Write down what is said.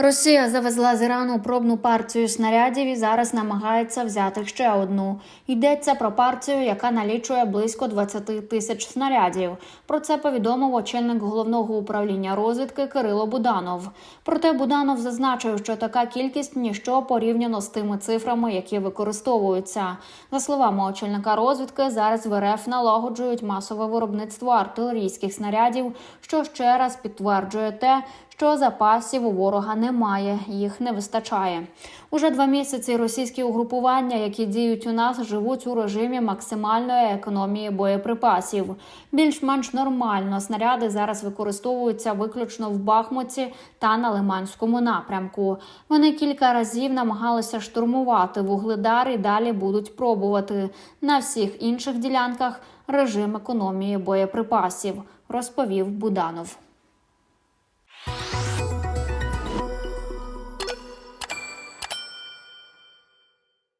Росія завезла з Ірану пробну партію снарядів і зараз намагається взяти ще одну. Йдеться про партію, яка налічує близько 20 тисяч снарядів. Про це повідомив очільник головного управління розвідки Кирило Буданов. Проте Буданов зазначив, що така кількість ніщо порівняно з тими цифрами, які використовуються. За словами очільника розвідки, зараз в РФ налагоджують масове виробництво артилерійських снарядів, що ще раз підтверджує те, що запасів у ворога немає, їх не вистачає. Уже два місяці російські угрупування, які діють у нас, живуть у режимі максимальної економії боєприпасів. Більш-менш нормально снаряди зараз використовуються виключно в Бахмуті та на Лиманському напрямку. Вони кілька разів намагалися штурмувати вугледар і далі будуть пробувати на всіх інших ділянках режим економії боєприпасів, розповів Буданов.